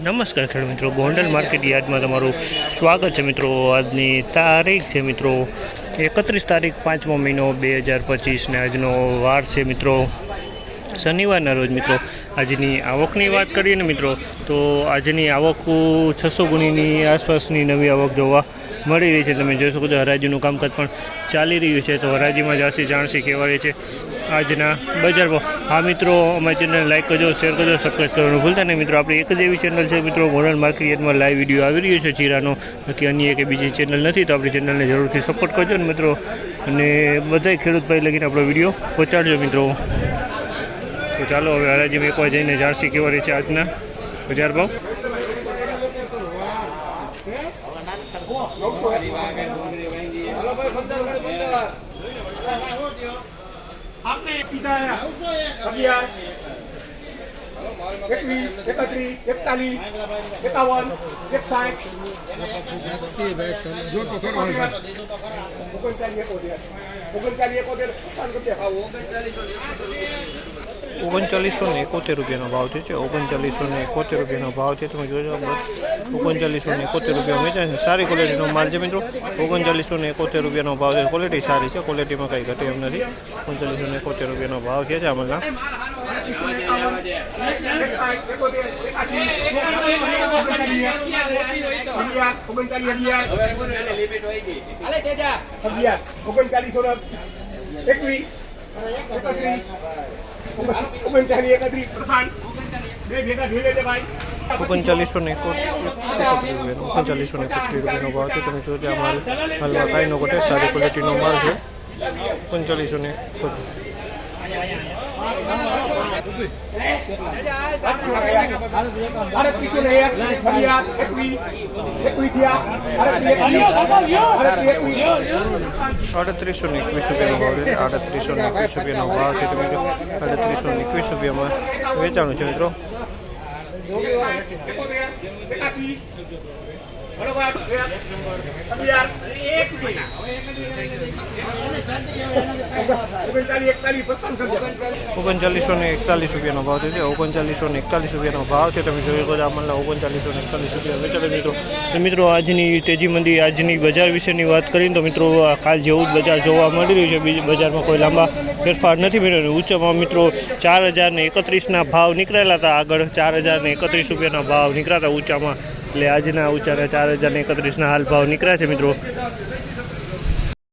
નમસ્કાર ખેડૂત મિત્રો, ગોંડલ માર્કેટ યાર્ડમાં તમારું સ્વાગત છે મિત્રો. આજની તારીખ છે મિત્રો એકત્રીસ તારીખ પાંચમો મહિનો બે હજાર પચીસને આજનો વાર છે મિત્રો. શનિવારના રોજ મિત્રો આજની આવકની વાત કરીએ ને મિત્રો, તો આજની આવક છસો ગુણીની આસપાસની નવી આવક જોવા મળી રહી છે. તમે જોઈ શકો છો હરાજીનું કામકાજ પણ ચાલી રહ્યું છે. તો હરાજીમાં જાસી જાણસી કહેવાય છે. આજના બજાર ભાવ. હા મિત્રો, અમારી ચેનલ લાઈક કરજો, શેર કરજો સબસ્ક્રાઈબ કરવાનું ભૂલતા નહીં. મિત્રો, આપણી એક જ એવી ચેનલ છે મિત્રો, મોરલ માર્કેટમાં લાઈવ વીડિયો આવી રહ્યો છે ચીરાનો. બાકી અન્ય એક બીજી ચેનલ નથી, તો આપણી ચેનલને જરૂરથી સપોર્ટ કરજો ને મિત્રો. અને બધાય ખેડૂત ભાઈ લગીને આપણો વીડિયો પહોંચાડજો મિત્રો. તો ચાલો હવે હરાજીમાં એકવાર જઈને જાણસી કેવા રહી છે આજના બજાર ભાવ? હાલો ભાઈ પંદર ગણી પંદર અગિયાર એકવીસ એકત્રીસ એકતાલીસ એકાવન એકસાઠ ઓગણચાલીસ એકોતેર ઓગણચાલીસ ઓગણચાલીસો ને એકોતેર રૂપિયાનો ભાવ થયો છે. ઓગણચાલીસો ને એકોતેર રૂપિયાનો ભાવ છે. તમે જોજો બસ. ઓગણચાલીસો ને એકોતેર રૂપિયા વેચાય છે. સારી ક્વોલિટીનો માલ છે મિત્રો. ઓગણચાલીસો ને એકોતેર રૂપિયાનો ભાવ છે. ક્વોલિટી સારી છે. ક્વોલિટીમાં કંઈ ઘટે એમ નથી. ઓગણચાલીસો ને એકોતેર રૂપિયાનો ભાવ છે આમાં એકસાઠ એકોતેર એકાસી અગિયાર ઓગણચાલીસ એકવીસ ઓગણચાલીસ એકત્રીસ પ્રશાંત બે ભેગા જોઈ લેજે ભાઈ ઓગણચાલીસો ને એકોતેર રૂપિયાનો ઓગણચાલીસો ને એકોતેર રૂપિયાનો ભાવ છે તમે જોજો આ માલ હાલમાં કાંઈ ન ઘટે સારી ક્વોલિટીનો માલ છે ઓગણચાલીસો ને એકોતેર આડત્રીસો ને એક એકવીસ રૂપિયાનો ભાવ છે એકવીસ રૂપિયાનો ભાવ છે એકવીસ રૂપિયામાં વેચાણું છે મિત્રો અગિયાર ઓગણચાલીસ ને એકતાલીસ રૂપિયાનો ભાવ છે, ઓગણચાલીસો ને એકતાલીસ રૂપિયાનો ભાવ છે. તમે જોઈ શકો છો, આ ઓગણચાલીસો ને એકતાલીસ રૂપિયા વેચાડે મિત્રો. મિત્રો, આજની તેજી મંદી, આજની બજાર વિશેની વાત કરીએ તો મિત્રો કાલ જેવું જ બજાર જોવા મળી રહ્યું છે. બીજી બજારમાં કોઈ લાંબા ફેરફાર નથી મળ્યો ઊંચામાં મિત્રો, ચાર હજાર ને એકત્રીસના ભાવ નીકળેલા હતા. આગળ ચાર હજાર ને એકત્રીસ રૂપિયાના ભાવ નીકળ્યા હતા ઊંચામાં. એટલે આજના ઊંચાના ચાર હજાર ને એકત્રીસના હાલ ભાવ નીકળ્યા છે મિત્રો.